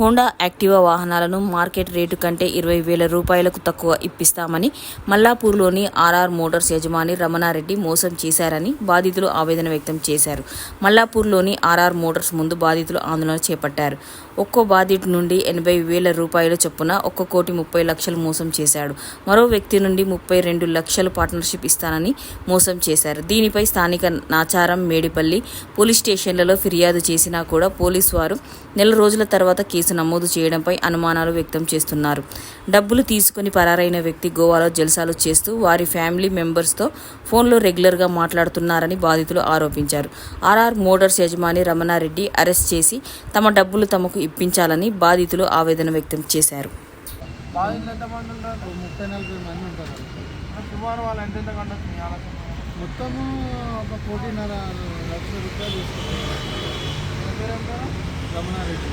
Honda Activa వాహనాలను market rate కంటే ఇరవై వేల రూపాయలకు తక్కువ ఇప్పిస్తామని మల్లాపూర్లోని ఆర్ఆర్ మోటార్స్ యజమాని రమణారెడ్డి మోసం చేశారని బాధితులు ఆవేదన వ్యక్తం చేశారు. మల్లాపూర్లోని ఆర్ఆర్ మోటార్స్ ముందు బాధితులు ఆందోళన చేపట్టారు. ఒక్కో బాధితు నుండి ఎనభై వేల రూపాయల చొప్పున ఒక్క కోటి ముప్పై లక్షలు మోసం చేశాడు. మరో వ్యక్తి నుండి ముప్పై రెండు లక్షలు పార్ట్నర్షిప్ ఇస్తానని మోసం చేశారు. దీనిపై స్థానిక నాచారం మేడిపల్లి పోలీస్ స్టేషన్లలో ఫిర్యాదు చేసినా కూడా పోలీసు వారు నెల రోజుల తర్వాత కేసు నమోదు చేయడంపై అనుమానాలు వ్యక్తం చేస్తున్నారు. డబ్బులు తీసుకుని పరారైన వ్యక్తి గోవాలో జల్సాలు చేస్తూ వారి ఫ్యామిలీ మెంబర్స్తో ఫోన్లో రెగ్యులర్గా మాట్లాడుతున్నారని బాధితులు ఆరోపించారు. ఆర్ఆర్ మోటార్స్ యజమాని రమణారెడ్డి అరెస్ట్ చేసి తమ డబ్బులు తమకు ఇప్పించాలని బాధితులు ఆవేదన వ్యక్తం చేశారు. మొత్తము ఒక కోటిన్నర లక్ష రూపాయలు మంది రమణారెడ్డి సుమారు వాళ్ళు ఎంత ఎంత కండొచ్చు మీ ఆలోచన మొత్తము ఒక కోటిన్నర లక్షల రూపాయలు తీసుకున్నారు మీ పేరు ఏం పేరు రమణారెడ్డి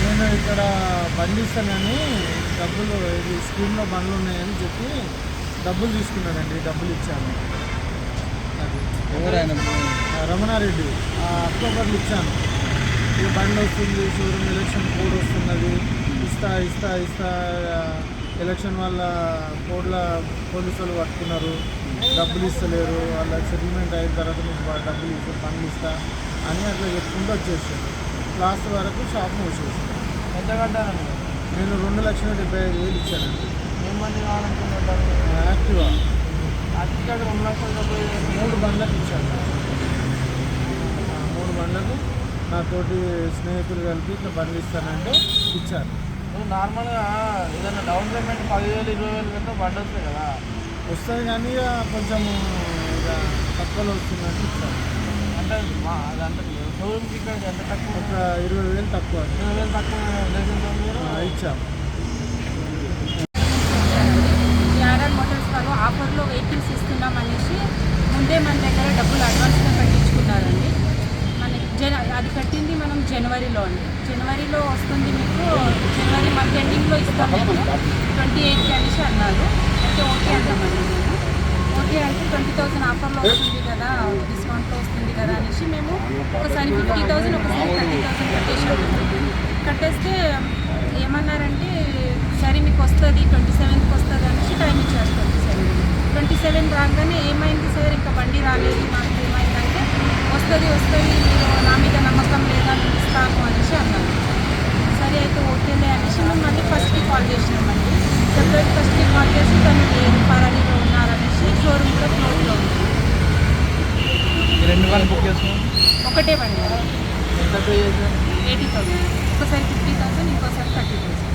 నేను ఇక్కడ బండి ఇస్తానని డబ్బులు ఇది స్కీమ్లో బండ్లు ఉన్నాయని చెప్పి డబ్బులు తీసుకున్నానండి డబ్బులు ఇచ్చాను. అది. ఎవరైనా రమణారెడ్డి. అక్టోబర్లో ఇచ్చాను. ఈ బండి వస్తుంది షోరూమ్ ఎలక్షన్ కోడ్ వస్తున్నది ఇస్తా ఇస్తా ఇస్తా ఎలక్షన్ వల్ల కోడ్ల పోలీసు వాళ్ళు పట్టుకున్నారు. డబ్బులు ఇస్తలేరు వాళ్ళ సెటిల్మెంట్ అయిన తర్వాత మీకు డబ్బులు ఇస్తా బండ్లు ఇస్తా అని అట్లా చెప్పుకుంటూ వచ్చేసాను లాస్ట్ వరకు షాప్ మూసేసాను ఎంత నేను రెండు లక్షల డెబ్బై ఐదు వేలు ఇచ్చానండి. ఏం మంది కావాలనుకుంటుంటారు ఆ, యాక్టివా? అతికాడు రెండు లక్షల డెబ్బై మూడు బండ్లకు ఇచ్చాను. మూడు బండ్లకు నా తోటి స్నేహితులు కలిపి ఇట్లా బండ్లు ఇస్తానంటే ఇచ్చాను నార్మల్గా ఏదైనా డౌన్ పేమెంట్ పదివేలు ఇరవై వేలు పెడితే బండి వస్తాయి కదా. వస్తుంది కానీ కొంచెం ఇక తక్కువలో వస్తుందని ఇచ్చాను అంటే మా అది అంటే షోరూమ్కి ఇక్కడ ఎంత తక్కువ ఒక ఇరవై వేలు తక్కువ అని. ఇరవై వేలు తక్కువ ఉద్దేశంతో మీరు ఇచ్చాము ఆర్ఆర్ మోటార్స్ వారు ఆఫర్లో వెహికల్స్ ఇస్తున్నాం అనేసి ముందే మన దగ్గర డబ్బులు అడ్వాన్స్గా కట్టించుకున్నారండి. మనకి జన అది కట్టింది మనం జనవరిలో అండి. జనవరిలో వస్తుంది మీకు జనవరి మంత్ ఎండింగ్లో ఇస్తాం మేము. ట్వంటీ ఎయిట్కి అనేసి అన్నారు. అయితే ఓకే అన్నామండి బర్త్డే ఓకే అంటే ట్వంటీ థౌసండ్ ఆఫర్లో వస్తుంది కదా డిస్కౌంట్లో వస్తుంది కదా అనేసి మేము ఒకసారి ఫిఫ్టీ థౌసండ్ ఒకసారి థర్టీ థౌసండ్ కట్టేసాము కట్టేస్తే ఏమన్నారంటే సరే మీకు వస్తుంది ట్వంటీ సెవెన్త్కి వస్తుంది అనేసి టైం ఇచ్చారు ట్వంటీ సెవెన్ ట్వంటీ సెవెన్ రాగానే ఏమైంది సార్? ఇంకా బండి రాలేదు మాకు ఏమైందంటే వస్తుంది వస్తుంది మీరు నా మీద నమ్మకం లేదా నేను ఇస్తాను అనేసి అన్నాను సరే అయితే ఓకేలే అనేసి మేము మళ్ళీ ఫస్ట్కి కాల్ చేసినామండి. ఫిబ్రవరి ఫస్ట్కి కాల్ చేసి తను లేదు పరారీలో ఉన్నారనేసి షోరూమ్ కూడా క్లోజ్లో ఉంది రెండు వాళ్ళు బుక్ చేసుకున్నాం ఒకటే బండి ఎయిటీ థౌసండ్. ఒకసారి ఫిఫ్టీ థౌసండ్ ఇంకోసారి థర్టీ థౌసండ్.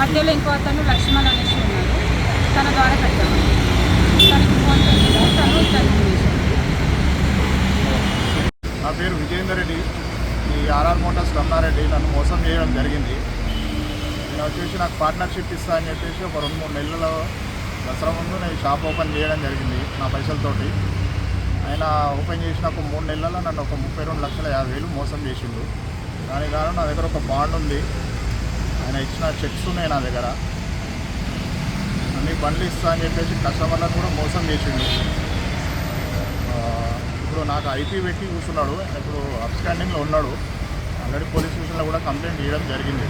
మధ్యలో ఇంకో అతను లక్ష్మణ్ అనేసి ఉన్నారు తన ద్వారా కట్టాము తనకి ఫోన్ పే చేసి తను తనకి వేసాడు నా పేరు విజయేందర్ రెడ్డి. ఈ ఆర్ఆర్ మోటార్స్ రమణారెడ్డి నన్ను మోసం చేయడం జరిగింది. నేను వచ్చేసి నాకు పార్ట్నర్షిప్ ఇస్తా అని చెప్పేసి ఒక రెండు మూడు నెలల దసరా ముందు నేను షాప్ ఓపెన్ చేయడం జరిగింది నా పైసలతోటి. ఆయన ఓపెన్ చేసిన ఒక మూడు నెలల్లో నన్ను ఒక ముప్పై రెండు లక్షల యాభై వేలు మోసం చేసిండు. దాని కారణం నా దగ్గర ఒక బాండ్ ఉంది. ఆయన ఇచ్చిన చెక్స్ ఉన్నాయి నా దగ్గర. అన్ని బండ్లు ఇస్తా అని చెప్పేసి కస్టమర్లను కూడా మోసం చేసిండు. ఇప్పుడు నాకు ఐపీ పెట్టి కూర్చున్నాడు ఇప్పుడు అప్స్టాండింగ్లో ఉన్నాడు. ఆల్రెడీ పోలీస్ స్టేషన్లో కూడా కంప్లైంట్ చేయడం జరిగింది.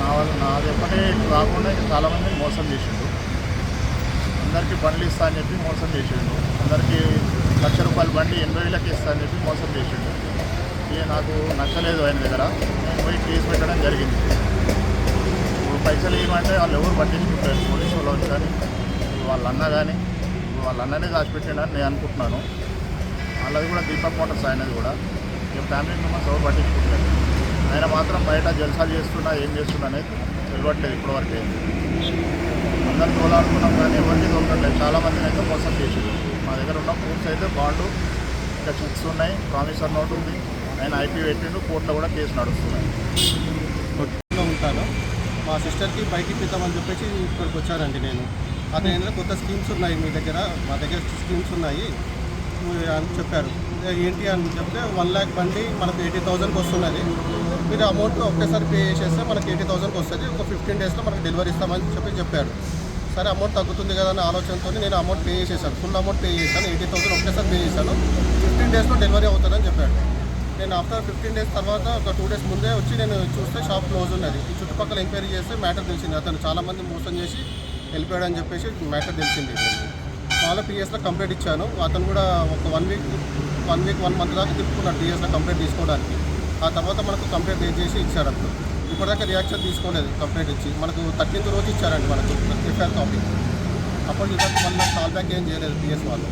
నా వల్ల నా చెప్పటే కాకుండా చాలామందిని మోసం చేసిండు. అందరికీ బండ్లు ఇస్తా అని చెప్పి మోసం చేసిండు. అందరికీ లక్ష రూపాయల బండి ఎనభై వేలకి ఇస్తా అని చెప్పి మోసం చేసిండు. ఇక నాకు నచ్చలేదు ఆయన దగ్గర. నేను పోయి కేసు పెట్టడం జరిగింది. ఇప్పుడు పైసలు ఏమంటే వాళ్ళు ఎవరు పట్టించుకుంటారు? పోలీసు వాళ్ళు కానీ వాళ్ళ అన్న కానీ వాళ్ళ అన్ననే దాచిపెట్టాడని నేను అనుకుంటున్నాను. వాళ్ళది కూడా దీపక్ మోటార్స్ ఆయనది కూడా. ఇక ఫ్యామిలీ మెంబర్స్ ఎవరు పట్టించుకుంటారు ఆయన మాత్రం బయట జల్సాలు చేస్తున్నా ఏం చేస్తున్నా అనేది తెలియట్లేదు ఇప్పటివరకే. అందరు తోలాడుకున్నాం కానీ ఎవరికి తోలట్లేదు చాలామందిని అయితే మోసం చేసారు మా దగ్గర ఉన్న ప్రూఫ్స్ అయితే బాండు ఇంకా చెక్స్ ఉన్నాయి ప్రామిసర్ నోట్ ఉంది. ఆయన ఐపీ పెట్టిండు కోర్టులో కూడా కేసు నడుస్తున్నాయి. ఉంటాను. మా సిస్టర్కి బైక్ ఇప్పిద్దామని చెప్పేసి ఇక్కడికి వచ్చానండి నేను. అదే కొత్త స్కీమ్స్ ఉన్నాయి మీ దగ్గర. మా దగ్గర స్కీమ్స్ ఉన్నాయి. అని చెప్పారు. ఏంటి అని చెప్తే వన్ ల్యాక్ బండి మనకు ఎయిటీ థౌజండ్కి వస్తున్నది. మీరు అమౌంట్ ఒకేసారి పే చేస్తే మనకి ఎయిటీ థౌజండ్కి వస్తుంది. ఒక ఫిఫ్టీన్ డేస్లో మనకు డెలివరీ ఇస్తామని చెప్పి చెప్పాడు సరే అమౌంట్ తగ్గుతుంది కదా అని ఆలోచనతో నేను అమౌంట్ పే చేశాను. ఫుల్ అమౌంట్ పే చేశాను. ఎయిటీ థౌసండ్ ఒకటేసారి పే చేశాను. ఫిఫ్టీన్ డేస్లో డెలివరీ అవుతుందని చెప్పాడు. నేను ఆఫ్టర్ ఫిఫ్టీన్ డేస్ తర్వాత ఒక టూ డేస్ ముందే వచ్చి నేను చూస్తే షాప్ క్లోజ్ ఉన్నది. ఈ చుట్టుపక్కల ఎంక్వైరీ చేస్తే మ్యాటర్ తెలిసింది. అతను చాలామంది మోసం చేసి వెళ్ళిపోయాడని చెప్పేసి మ్యాటర్ తెలిసింది. చాలా పిఎస్లో కంప్లైంట్ ఇచ్చాను. అతను కూడా ఒక one week one week one month దాకా తిప్పుకున్నాడు పిఎస్లో కంప్లైంట్ తీసుకోవడానికి. ఆ తర్వాత మనకు కంప్లైంట్ చేసి ఇచ్చాడు అప్పుడు. ఇప్పటిదాకా రియాక్షన్ తీసుకోలేదు కంప్లైంట్ ఇచ్చి. మనకు థర్టీన్త్ రోజు ఇచ్చారండి మనకు ఎఫ్ఐఆర్ కాపీ అప్పుడు ఇదంతా మళ్ళీ కాల్ బ్యాక్ ఏం చేయలేదు పిఎస్ వాళ్ళు.